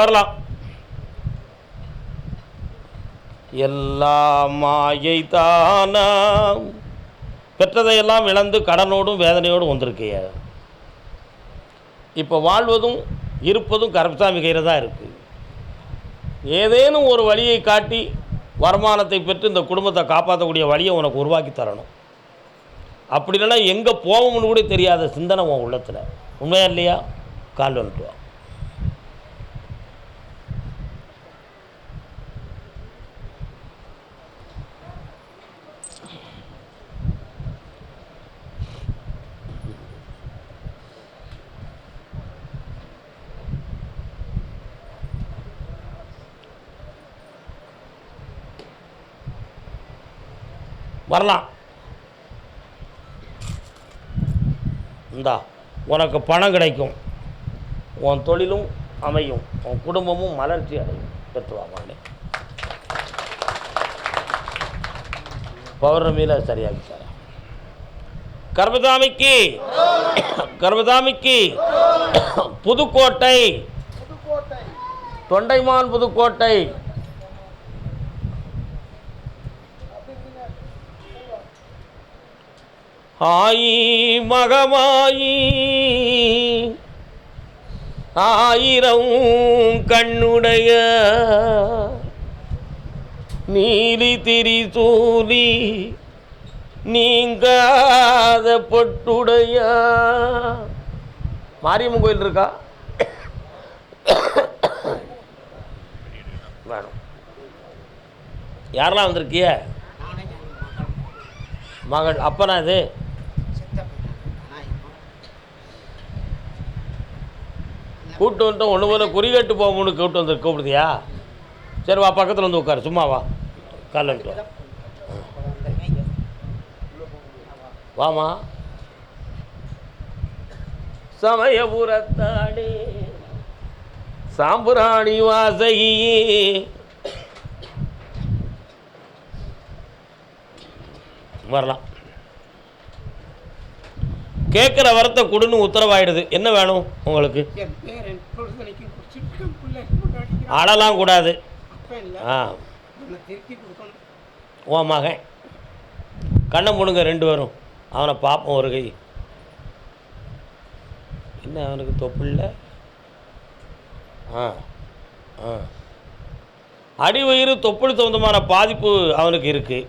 வரலாம். எல்லாம் மாயை தானா பெற்றதையெல்லாம் இழந்து கடனோடும் வேதனையோடும் வந்திருக்கைய. இப்போ வாழ்வதும் இருப்பதும் கருப்பசாமி கையில் தான் இருக்குது ஏதேனும் ஒரு வழியை காட்டி வருமானத்தை பெற்று இந்த குடும்பத்தை காப்பாற்றக்கூடிய வழியை உனக்கு உருவாக்கி தரணும். அப்படி இல்லைன்னா எங்கே போவோம்னு கூட தெரியாத சிந்தனை உன் உள்ளத்தில். உண்மையா இல்லையா? கால் வந்துட்டு வரலாம். இந்தா உனக்கு பணம் கிடைக்கும். உன் தொழிலும் அமையும். உன் குடும்பமும் மலர்ச்சி அடையும். பெற்றுவாங்க பௌர்ணமியில் சரியாகி சார். கர்மதாமிக்கு கர்மதாமிக்கு புதுக்கோட்டை தொண்டைமான் புதுக்கோட்டை ஆயி மகமாயி ஆயிரம் கண்ணுடைய நீலி திரிசூலி நீங்காத பொட்டுடைய. மாரியம்மன் கோயில் இருக்கா? வேணும். யாரெல்லாம் வந்திருக்கிய? மகள் அப்பனா இது? கூப்பிட்டு வந்துட்டோம் ஒன்று போல குறிகட்டு போகணும்னு கூப்பிட்டு வந்து கூப்பிடுதியா? சரி வா பக்கத்தில் வந்து உட்காரு. சும்மா வா. காலைல வந்துட்டு வாமா சமயபுரத்தாடே சாம்புராணி வாசகி வரலாம். கேட்குற வரத்தை கொடுன்னு உத்தரவாயிடுது. என்ன வேணும் உங்களுக்கு? அழலாம் கூடாது. ஆ. உன் மகன். கண்ணை முடுங்க ரெண்டு பேரும். அவனை பார்ப்போம் ஒரு கை. என்ன அவனுக்கு தொப்புள்ள ஆ ஆ. அடி வயிறு தொப்புள் சொந்தமான பாதிப்பு அவனுக்கு இருக்குது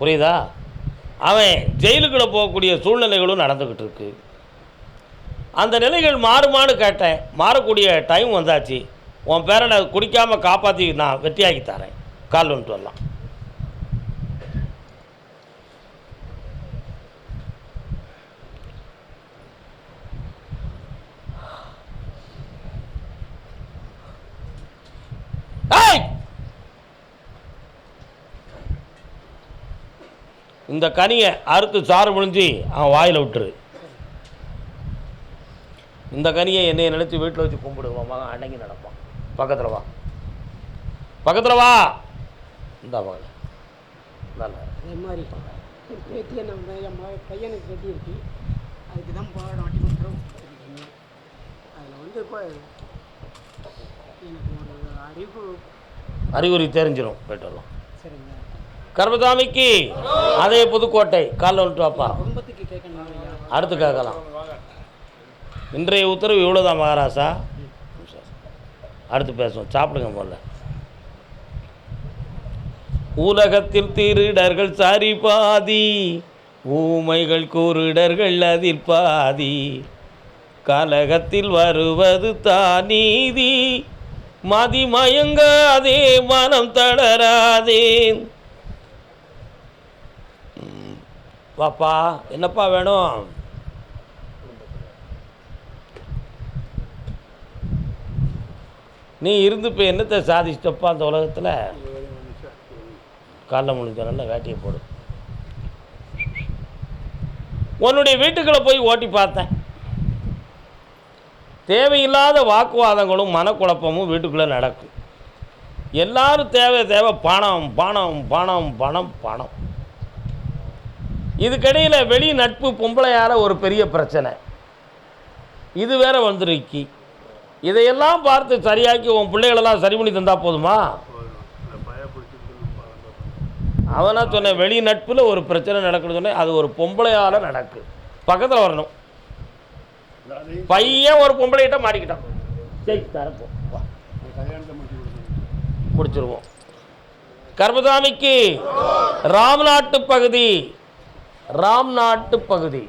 புரியுதா? அவன் ஜெயிலுக்குள்ளே போகக்கூடிய சூழ்நிலைகளும் நடந்துக்கிட்டு இருக்கு. அந்த நிலைகள் மாறுமான்னு கேட்டேன். மாறக்கூடிய டைம் வந்தாச்சு. உன் பேரனை குடிக்காமல் காப்பாற்றி நான் வெற்றியாக்கி தரேன். கால் வந்துட்டு வரலாம் ஏய்! இந்த கனியை அறுத்து சாறு முடிஞ்சு அவன் வாயில் விட்டுரு. இந்த கனியை என்னைய நினைச்சு வீட்டில் வச்சு கும்பிடுவான் மகன் அடங்கி நடப்பான். பக்கத்தில் வா. பக்கத்தில் வா. இந்த மகன். நல்லா மாதிரி பேத்தியை நம்ம என் மக பையனுக்கு கட்டியிருக்கு. அதுக்கு தான் பாடம் வட்டி கொடுத்துரும் அதில் வந்து இப்போ எனக்கு ஒரு அறிவு அறிகுறி தெரிஞ்சிடும் போயிட்டு வரலாம் சரிங்க. கர்மசாமிக்கு அதே புதுக்கோட்டை. காலைல விட்டு வாப்பா. அடுத்து கேட்கலாம். இன்றைய உத்தரவு இவ்வளோதான் மகாராசா? அடுத்து பேசுவோம். சாப்பிடுங்க முதல்ல. உலகத்தில் திருடர்கள் சரி பாதி ஊமைகள் கூறிடர்கள் அதில் பாதி. கலகத்தில் வருவது தானீதி நீதி. மதிமயங்காதே மனம் தளராதேன். வாப்பா என்னப்பா வேணும்? நீ இருந்து இப்போ என்னத்தை சாதிச்சிட்டப்பா அந்த உலகத்தில்? காலைல முடிஞ்ச நல்லா வேட்டையை போடு. உன்னுடைய வீட்டுக்குள்ளே போய் ஓட்டி பார்த்தேன். தேவையில்லாத வாக்குவாதங்களும் மனக்குழப்பமும் வீட்டுக்குள்ளே நடக்கும். எல்லாரும் தேவை தேவை பணம் பணம் பணம் பணம் பணம். இதுக்கிடையில் வெளி நட்பு பொம்பளையால் ஒரு பெரிய பிரச்சனை. இது வேற வந்துருக்கி இதையெல்லாம் பார்த்து சரியாக்கி உன் பிள்ளைகளெல்லாம் சரி பண்ணி தந்தால் போதுமா? அவனா சொன்னேன் வெளி நட்பில் ஒரு பிரச்சனை நடக்குன்னு சொன்னேன். அது ஒரு பொம்பளையால் நடக்கு. பக்கத்தில் வரணும். பையன் ஒரு பொம்பளைகிட்ட மாட்டிக்கிட்டான். சரி தரப்போம் முடிச்சிருவோம் கர்மசாமிக்கு ராம்நாட்டு பகுதி. ராம் நாட்டு பகுதி.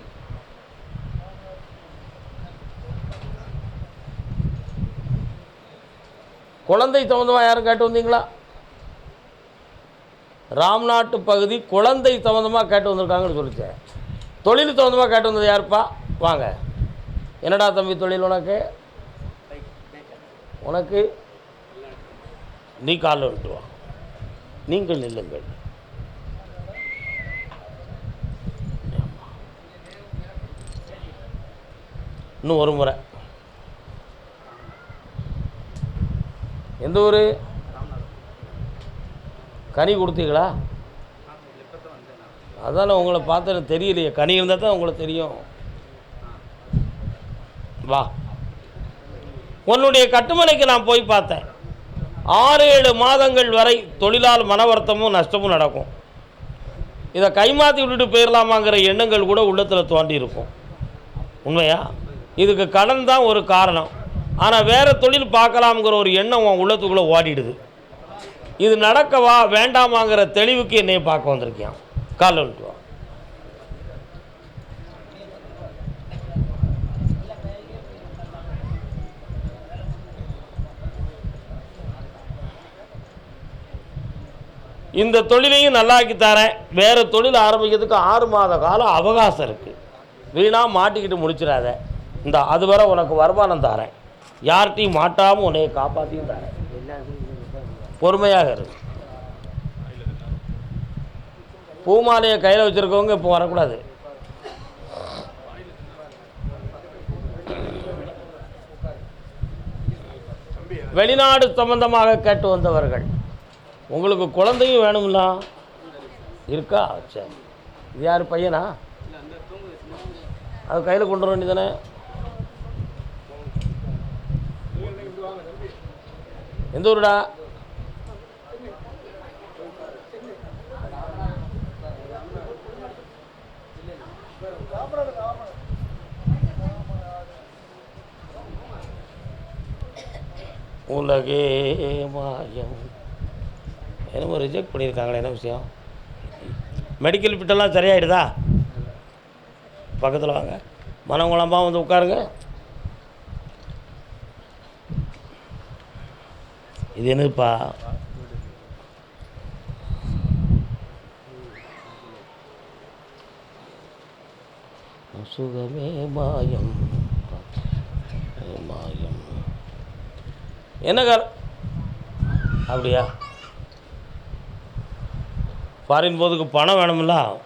குழந்தை சம்மந்தமாக யாரும் கேட்டு வந்தீங்களா? ராம்நாட்டு பகுதி குழந்தை சம்மந்தமாக கேட்டு வந்திருக்காங்கன்னு சொல்லிச்சேன். தொழில் சம்மந்தமாக கேட்டு வந்தது யாருப்பா? வாங்க. என்னடா தம்பி தொழில் உனக்கு? உனக்கு? நீ காலில் விட்டு வா நீங்கள் நில்லுங்கள். இன்னும் ஒரு முறை எந்த ஊர்? கனி கொடுத்தீங்களா? அதானே உங்களை பார்த்து எனக்கு தெரியலையே. கனி இருந்தால் தான் உங்களுக்கு தெரியும். வா. உன்னுடைய கட்டுமனைக்கு நான் போய் பார்த்தேன். ஆறு ஏழு மாதங்கள் வரை தொழிலால் மனவருத்தமும் நஷ்டமும் நடக்கும். இதை கைமாற்றி விட்டுட்டு போயிடலாமாங்கிற எண்ணங்கள் கூட உள்ளத்தில் தோண்டி இருக்கும் உண்மையா? இதுக்கு கடன் தான் ஒரு காரணம். ஆனால் வேறு தொழில் பார்க்கலாம்ங்கிற ஒரு எண்ணம் உன் உள்ளத்துக்குள்ளே ஓடிடுது. இது நடக்கவா வேண்டாமாங்கிற தெளிவுக்கு என்னையை பார்க்க வந்திருக்கியான் காலைல விட்டு இந்த தொழிலையும் நல்லாக்கி தரேன். வேறு தொழில் ஆரம்பிக்கிறதுக்கு ஆறு மாத காலம் அவகாசம் இருக்குது வீணாக மாட்டிக்கிட்டு முடிச்சிடாத. இந்த அது வரை உனக்கு வருமானம் தாரேன். யார்கிட்டையும் மாட்டாமல் உன்னைய காப்பாற்றியும் தரேன். பொறுமையாக இருக்கு பூமாலையை கையில் வச்சுருக்கவங்க இப்போ வரக்கூடாது. வெளிநாடு சம்பந்தமாக கேட்டு வந்தவர்கள் உங்களுக்கு குழந்தையும் வேணும்னா இருக்கா? சரி. இது யார் பையனா? அது கையில் கொண்டு வர வேண்டியதானே எந்த ஊருடா? உலகே மாயம். என்னமோ ரிஜெக்ட் பண்ணியிருக்காங்களே என்ன விஷயம்? மெடிக்கல் பிட்டெல்லாம் சரியாயிடுதா? பக்கத்தில் வாங்க. மனங்குழம்பாக வந்து உட்காருங்க. இது என்னதுப்பா? சுகமே மாயம். மாயம். என்ன கார? அப்படியா? ஃபாரின் போதுக்கு பணம் வேணும்ல?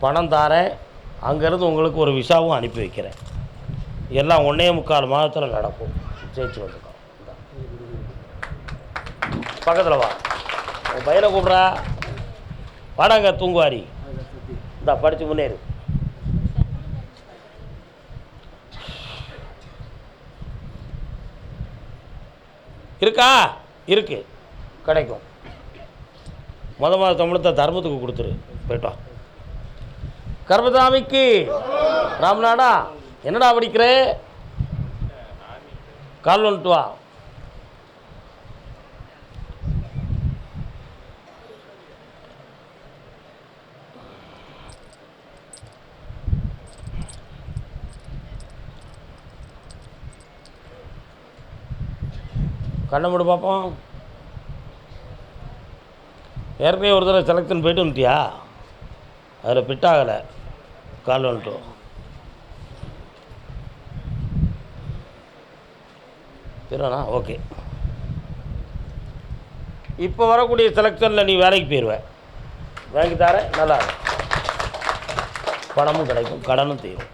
பணம் தாரேன். அங்கேருந்து உங்களுக்கு ஒரு விசாவும் அனுப்பி வைக்கிறேன். எல்லாம் ஒன்றே முக்கால் மாதத்தில் நடக்கும். ஜெயிச்சு வந்துக்கோ பக்கத்தில் வா. உன் பையனை கூப்பிட்றா. வாடாங்க தூங்குவாரி. இந்தா படித்து முன்னேறு. இருக்கா? இருக்கு. கிடைக்கும். மொத மாத தமிழத்தை தர்மத்துக்கு கொடுத்துரு. போயிட்டோம் கர்மதாமிக்கு கர்மசாமிக்கு. ராமநாடா என்னடா படிக்கிற? கால் வந்துட்டு வா கண்ணை மூடு பார்ப்போம் ஏற்கனவே ஒரு தடவை செலக்ஷன் போயிட்டு வந்துட்டியா? அதில் ஃபிட் ஆகலை. கால் வந்துட்டு திருவண்ணா ஓகே இப்போ வரக்கூடிய செலெக்ஷனில் நீ வேலைக்கு போயிடுவேன் வேலைக்கு தரேன் நல்லா பணமும் கிடைக்கும் கடனும் தீரும்.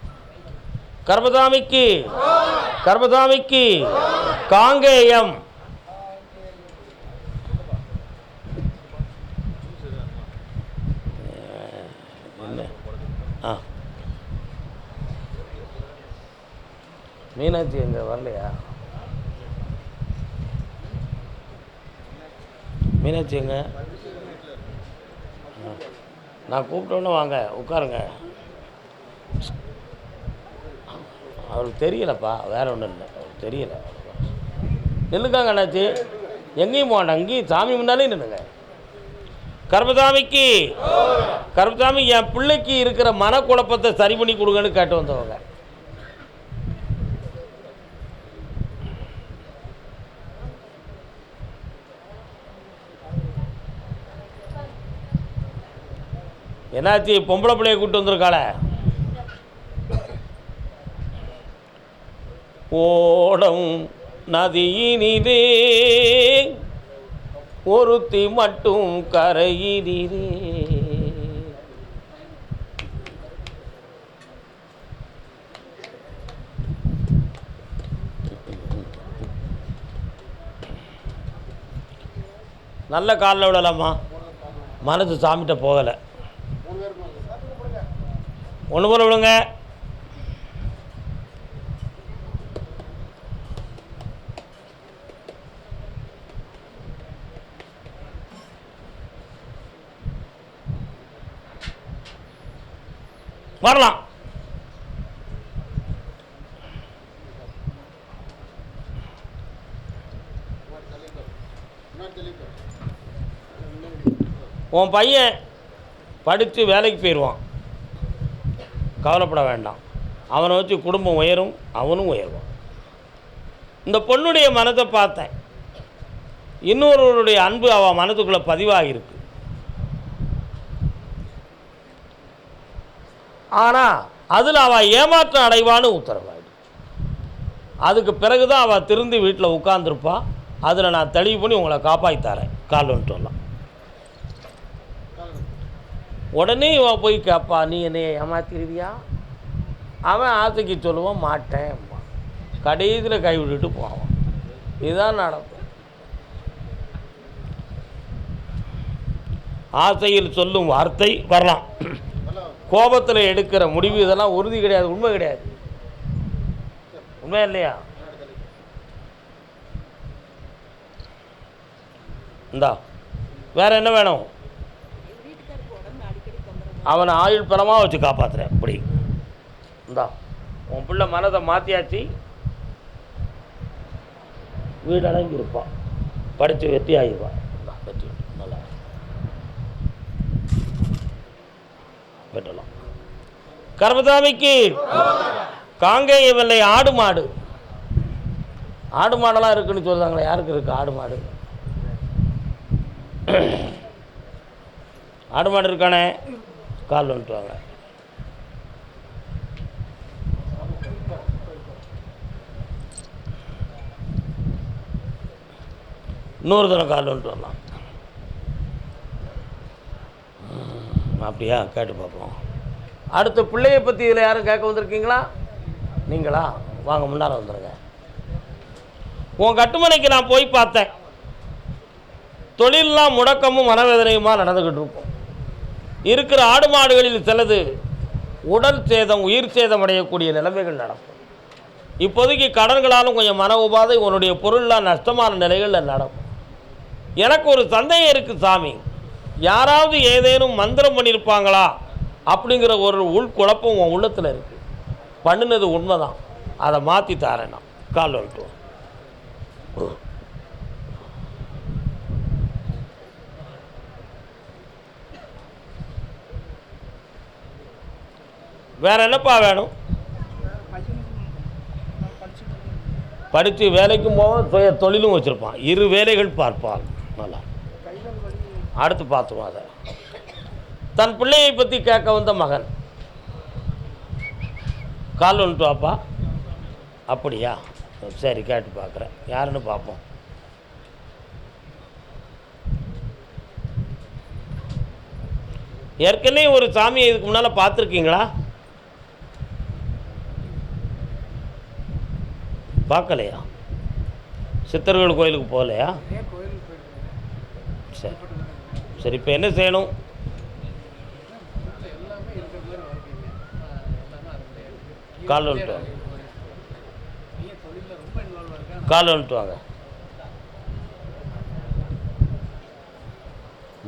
கர்மசாமிக்கு கர்மசாமிக்கு காங்கேயம். ஆ. மீனாட்சி எங்கே வரலையா? மீனாட்சி எங்க நான் கூப்பிட்டோன்னே வாங்க உட்காருங்க. அவருக்கு தெரியலப்பா வேற ஒன்றும் இல்லை அவருக்கு தெரியல. நில்லுக்காங்க அண்ணாச்சி. எங்கேயும் போகணும் அங்கேயும் சாமி முன்னாலே நில்லுங்க. கருப்பசாமிக்கு கருப்பசாமி என் பிள்ளைக்கு இருக்கிற மனக்குழப்பத்தை சரி பண்ணி கொடுங்கன்னு கேட்டு வந்தவங்க. என்னாச்சு? பொம்பளை பிள்ளைய கூப்பிட்டு வந்திருக்காளே? ஓடம் நதியினிலே ஒருத்தி மட்டும் கரையினிலே. நல்ல காலில் விடலாமா? மனது சாமிகிட்ட போகலை. ஒன்று போல விடுங்க. வரலாம். உன் பையன் படித்து வேலைக்கு போயிடுவான் கவலைப்பட வேண்டாம். அவனை வச்சு குடும்பம் உயரும் அவனும் உயருவான். இந்த பொண்ணுடைய மனதை பார்த்தேன். இன்னொருவருடைய அன்பு அவன் மனதுக்குள்ளே பதிவாகியிருக்கு. ஆனால் அதில் அவள் ஏமாற்றம் அடைவான்னு உத்தரவாயிடு அதுக்கு பிறகு தான் அவள் திருந்தி வீட்டில் உட்காந்துருப்பா அதில் நான் தெளிவு பண்ணி உங்களை காப்பாற்றி தரேன். கால் வந்துட்டு வரலாம் உடனே இவன் போய் கேட்பா நீ என்னை ஏமாத்திருவியா? அவன் ஆசைக்கு சொல்லுவான் மாட்டேன் கடைசியில் கை விட்டுட்டு போவான். இதுதான் நடக்கும். ஆசையில் சொல்லும் வார்த்தை வரலாம். கோபத்தில் எடுக்கிற முடிவு இதெல்லாம் உறுதி கிடையாது உண்மை கிடையாது. உண்மை இல்லையா? இந்தா வேற என்ன வேணும்? அவனை ஆயுள் பலமாக வச்சு காப்பாற்றுறேன் இப்படி இந்தா உன் பிள்ளை மனதை மாற்றியாச்சு வீடு அடங்கி இருப்பான் படித்து வெற்றி ஆகிடுவான் வெற்றி நல்லா. வெட்டலாம். கர்மதாமிக்கு காங்கேய வெள்ளை ஆடு மாடு. ஆடு மாடெல்லாம் இருக்குன்னு சொல்கிறாங்களே யாருக்கு இருக்குது ஆடு மாடு? ஆடு மாடு இருக்கானே? கால் வந்துட்டு வாங்க இன்னொரு தரம் கால் வந்துட்டு வரலாம் அப்படியா? கேட்டு பார்ப்போம். அடுத்த பிள்ளைய பற்றி இதில் யாரும் கேட்க வந்திருக்கீங்களா? நீங்களா? வாங்க முன்னால் வந்துடுங்க உன் கட்டுமனைக்கு நான் போய் பார்த்தேன். தொழிலெலாம் முடக்கமும் மனவேதனையுமா நடந்துக்கிட்டு இருக்கும். இருக்கிற ஆடு மாடுகளில் சிலது உடல் சேதம் உயிர் சேதம் அடையக்கூடிய நிலைமைகள் நடக்கும். இப்போதைக்கு கடன்களாலும் கொஞ்சம் மன உபாதை உன்னுடைய பொருள்லாம் நஷ்டமான நிலைகளில் நடக்கும். எனக்கு ஒரு சந்தேகம் இருக்குது சாமி. யாராவது ஏதேனும் மந்திரம் பண்ணியிருப்பாங்களா அப்படிங்கிற ஒரு உள்குழப்பம் உன் உள்ளத்தில் இருக்குது பண்ணினது உண்மைதான். அதை மாற்றி தாரேன் நான். கால் வந்துட்டு வேறு என்னப்பா வேணும்? படித்து வேலைக்கும் போவோம் தொழிலும் வச்சுருப்பான். இரு வேலைகள் பார்ப்பான். நல்லா. அடுத்து பார்த்துருவோம் அதை. தன் பிள்ளையை பற்றி கேட்க வந்த மகன். கால் ஒன்று வாப்பா. அப்படியா? சரி கேட்டு பார்க்குறேன். யாருன்னு பார்ப்போம். ஏற்கனவே ஒரு சாமியை இதுக்கு முன்னால் பார்த்துருக்கீங்களா? பார்க்கலையா? சித்தர்கள் கோயிலுக்கு போகலையா? சரி. சரி இப்போ என்ன செய்யணும்? கால் வந்துட்டு வாங்க. கால் வந்துட்டு வாங்க.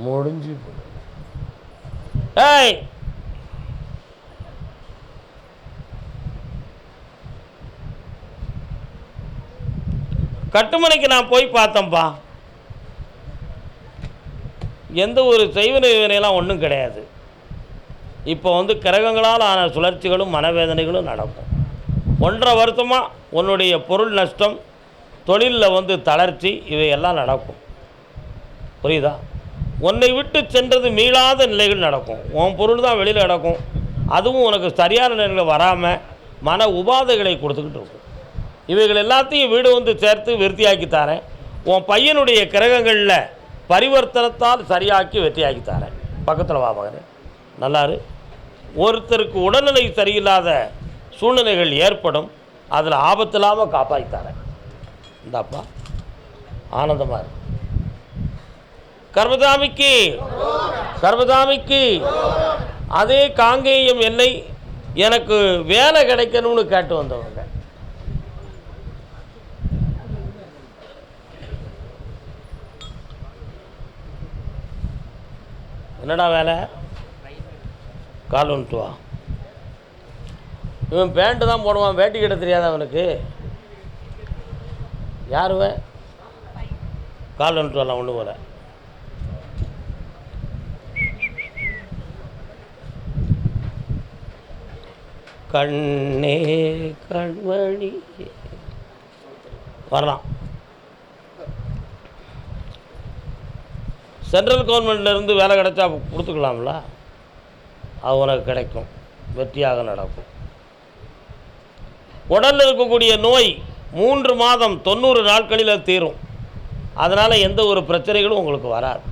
முடிஞ்சு ஏய்! கட்டுமனைக்கு நான் போய் பார்த்தேன்ப்பா எந்த ஒரு செய்வன வினையெல்லாம் ஒன்றும் கிடையாது. இப்போ வந்து கிரகங்களால் ஆன சுழற்சிகளும் மனவேதனைகளும் நடக்கும். ஒன்றரை வருஷமாக உன்னுடைய பொருள் நஷ்டம் தொழிலில் வந்து தளர்ச்சி இவையெல்லாம் நடக்கும். புரியுதா? உன்னை விட்டு சென்றது மீளாத நிலைகள் நடக்கும். உன் பொருள் தான் வெளியில் நடக்கும் அதுவும் உனக்கு சரியான நிலையில் வராமல் மன உபாதைகளை கொடுத்துக்கிட்டு இருக்கும். இவைகள் எல்லாத்தையும் வீடு வந்து சேர்த்து விருத்தியாக்கி தரேன். உன் பையனுடைய கிரகங்களில் பரிவர்த்தனத்தால் சரியாக்கி வெற்றியாக்கி தரேன். பக்கத்தில் வா மகனே. நல்லாரு. ஒருத்தருக்கு உடல்நிலை சரியில்லாத சூழ்நிலைகள் ஏற்படும். அதில் ஆபத்து இல்லாமல் காப்பாற்றி தரேன். இந்தாப்பா. ஆனந்தமாக இருக்கு கர்மதாமிக்கு. கர்மதாமிக்கு. அதே காங்கேயம் என்னை எனக்கு வேலை கிடைக்கணும்னு கேட்டு வந்தவங்க. என்னடா வேலை? கால் வந்துட்டு வா. இவன் பேண்ட்டு தான் போடுவான் வேட்டி கட்ட தெரியாத அவனுக்கு? யாருவன் கால் வந்துட்டு வரலாம் ஒன்று போல கண்ணே கண்மணி. வரலாம். சென்ட்ரல் கவர்மெண்ட்லேருந்து வேலை கிடைச்சா கொடுத்துக்கலாம்ல? அது உனக்கு கிடைக்கும். வெற்றியாக நடக்கும். உடலில் இருக்கக்கூடிய நோய் மூன்று மாதம் தொண்ணூறு நாட்களில் தீரும். அதனால் எந்த ஒரு பிரச்சனைகளும் உங்களுக்கு வராது.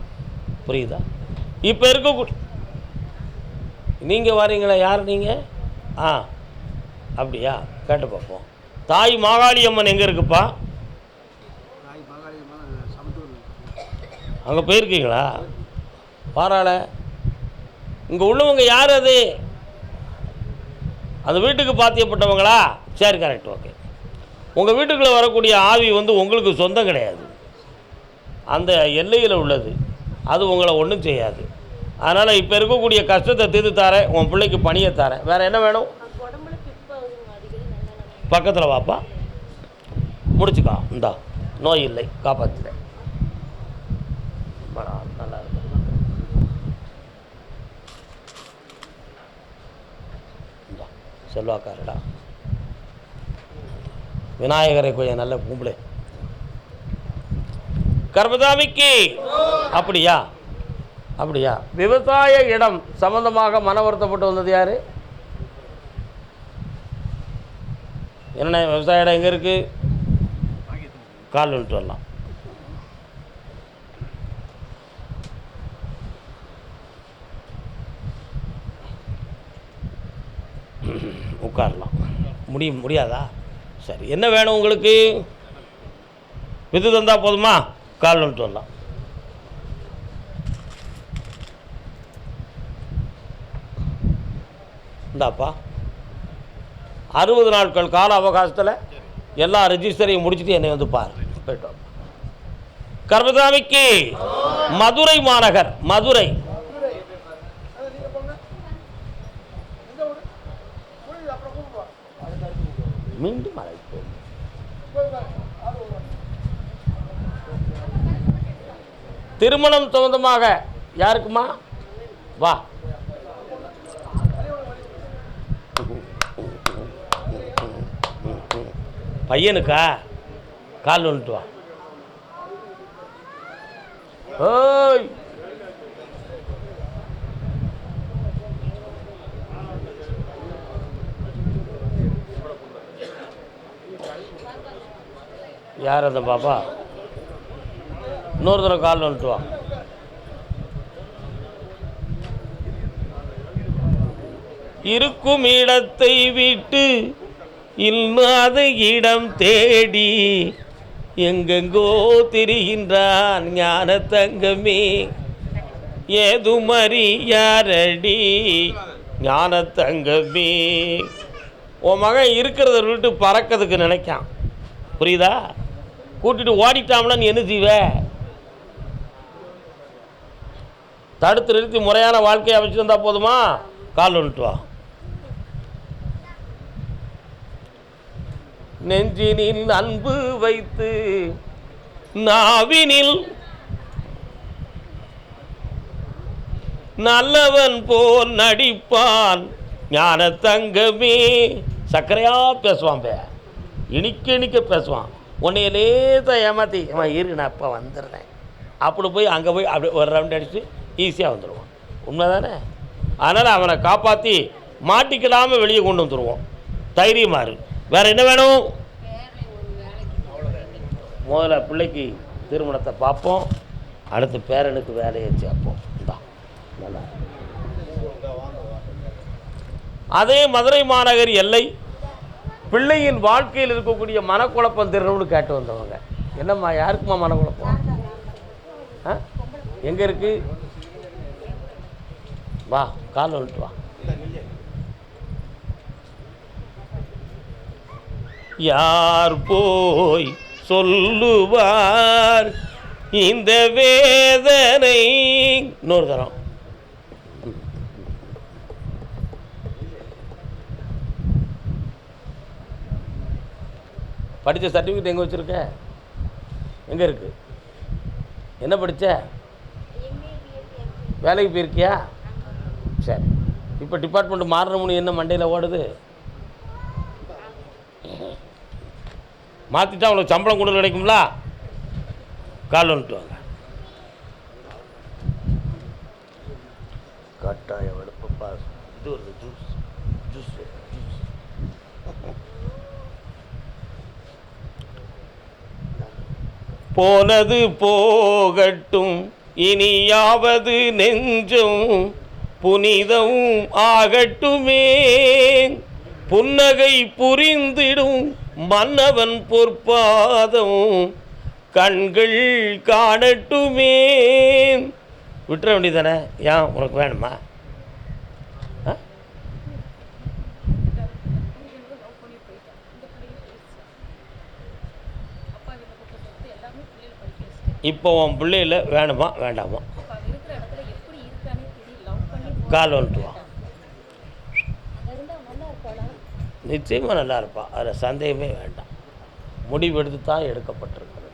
புரியுதா? இப்போ இருக்கக்கூடிய நீங்கள் வரீங்களா? யார் நீங்கள் ஆ அப்படியா? கேட்டு பார்ப்போம். தாய் மாகாளி அம்மன் எங்கே இருக்குப்பா? அங்கே போயிருக்கீங்களா? பாராள இங்கே உள்ளவங்க யார் அது? அந்த வீட்டுக்கு பாத்தியப்பட்டவங்களா? சரி கரெக்ட் ஓகே உங்கள் வீட்டுக்குள்ளே வரக்கூடிய ஆவி வந்து உங்களுக்கு சொந்தம் கிடையாது. அந்த எல்லையில் உள்ளது. அது உங்களை ஒன்றும் செய்யாது. அதனால் இப்போ இருக்கக்கூடிய கஷ்டத்தை தீர்த்து தரேன். உன் பிள்ளைக்கு பணியை தரேன். வேறு என்ன வேணும்? பக்கத்தில் வாப்பா. முடிச்சுக்கா. இந்தா. நோய் இல்லை. காப்பாற்றுறேன் அம்மாடா, நல்லா இருக்கு இந்தா, செல்வாக்காரடா விநாயகரை கொஞ்சம் நல்ல கும்பிடு கர்மதாமிக்கு அப்படியா? அப்படியா? விவசாய இடம் சம்பந்தமாக மன வருத்தப்பட்டு வந்தது யாரு? என்ன விவசாய இடம் எங்கே இருக்குது கால் வந்துட்டு வரலாம். முடியும் முடியாதா? சரி என்ன வேணும் உங்களுக்கு? வித்து தந்தா போதுமா? கால் வந்துட்டு வரலாம். இந்தாப்பா. அறுபது நாட்கள் கால அவகாசத்தில் எல்லா ரெஜிஸ்டரையும் முடிச்சுட்டு என்னை வந்து பாரு. போயிட்டோம் கர்மசாமிக்கு மதுரை மாநகர் மதுரை. மீண்டும் அழைப்போம் திருமணம் சொந்தமாக யாருக்குமா? வா. பையனுக்கா? கால் வந்துட்டு வா ஓ யார் அந்த பாப்பா? இன்னொரு தடவை கால் வந்துட்டு வா. இருக்கும் இடத்தை விட்டு இல்லாத இடம் தேடி எங்கெங்கோ திரிகின்றான் ஞான தங்கமே. ஏதுமறியாரடி ஞான தங்கமே. உன் மகன் இருக்கிறத விட்டு பறக்கிறதுக்கு நினைக்கான் புரியுதா? கூட்டிட்டு ஓடிட்டாம்னா நீ என்ன செய்வ? தடுத்து நிறுத்தி முறையான வாழ்க்கையை அமைச்சிருந்தா போதுமா? கால் வந்துட்டு வா. நெஞ்சினில் அன்பு வைத்து நாவினில் நல்லவன் போல் நடிப்பான் ஞான தங்கமே சக்கரையா பேசுவான் பே. இனிக்க இனிக்க பேசுவான். உன்னைய லேசாக ஏமாத்தி அவன் இரு நான் இப்போ வந்துடுறேன். அப்படி போய் அங்கே போய் அப்படி ஒரு ரவுண்ட் அடித்து ஈஸியாக வந்துடுவான் உண்மைதானே? அதனால் அவனை காப்பாற்றி மாட்டிக்கிடாமல் வெளியே கொண்டு வந்துடுவோம் தைரியமாக இரு. வேறு என்ன வேணும்? முதல்ல பிள்ளைக்கு திருமணத்தை பார்ப்போம். அடுத்து பேரனுக்கு வேலையை சேர்ப்போம். தான் நல்லா அதே மதுரை மாநகர் எல்லை பிள்ளையின் வாழ்க்கையில் இருக்கக்கூடிய மனக்குழப்பம் தெரியணும்னு கேட்டு வந்தவங்க. என்னம்மா யாருக்குமா மனக்குழப்பம்? ஆ? எங்கே இருக்கு? வா கால் வந்துட்டு வா. யார் போய் சொல்லுவார் இந்த வேதனை? இன்னொரு தரம். படித்த சர்டிஃபிகேட் எங்கே வச்சுருக்க? எங்கே இருக்குது என்ன படித்த வேலைக்கு போயிருக்கியா? சரி. இப்போ டிபார்ட்மெண்ட் மாறணும்னு என்ன மண்டையில் ஓடுது? மாற்றிட்டா அவ்வளோ சம்பளம் கூட கிடைக்கும்ல? கால் வந்துட்டு வாங்க. போனது போகட்டும். இனியாவது நெஞ்சும் புனிதம் ஆகட்டுமே புன்னகை புரிந்திடும் மன்னவன் பொற்பாதம் கண்கள் காணட்டுமே விட்டுற வேண்டியதானே ஏன் உனக்கு வேணுமா ஆ? இப்போ உன் பிள்ளையில் வேணுமா? வேண்டாமா? கால் வந்துட்டுவான் நிச்சயமாக நல்லா இருப்பான் அதில் சந்தேகமே வேண்டாம். முடிவெடுத்து தான் எடுக்கப்பட்டிருக்கிறது.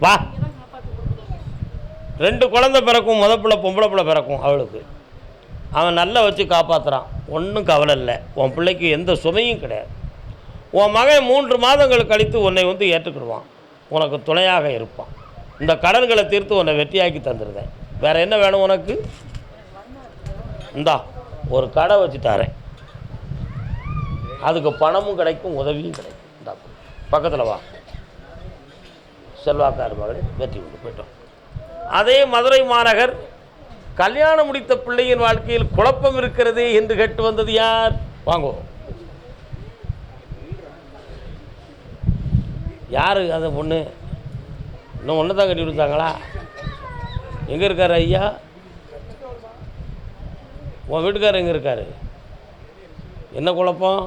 வா. ரெண்டு குழந்தை பிறக்கும் முத பிள்ளை பொம்பளை பிள்ளை பிறக்கும் அவளுக்கு. அவன் நல்லா வச்சு காப்பாற்றுறான் ஒன்றும் கவலை இல்லை. உன் பிள்ளைக்கு எந்த சுமையும் கிடையாது. உன் மகன் மூன்று மாதங்கள் கழித்து உன்னை வந்து ஏற்றுக்கிடுவான். உனக்கு துணையாக இருப்பான். இந்த கடன்களை தீர்த்து உன்னை வெற்றியாக்கி தந்துடுதேன் வேறு என்ன வேணும் உனக்கு? இந்தா ஒரு கடை வச்சு தரேன் அதுக்கு பணமும் கிடைக்கும் உதவியும் கிடைக்கும். இந்தா பக்கத்தில் வா. செல்வாக்கார் மகளை வெற்றி கொண்டு போயிட்டோம். அதே மதுரை மாநகர் கல்யாணம் முடித்த பிள்ளையின் வாழ்க்கையில் குழப்பம் இருக்கிறது என்று கேட்டு வந்தது யார்? வாங்குவோம் யார் அந்த பொண்ணு? இன்னும் ஒன்று தான் கட்டி கொடுத்தாங்களா? எங்கே இருக்கார் ஐயா? உன் வீட்டுக்காரர் எங்கே இருக்கார்? என்ன குழப்பம்?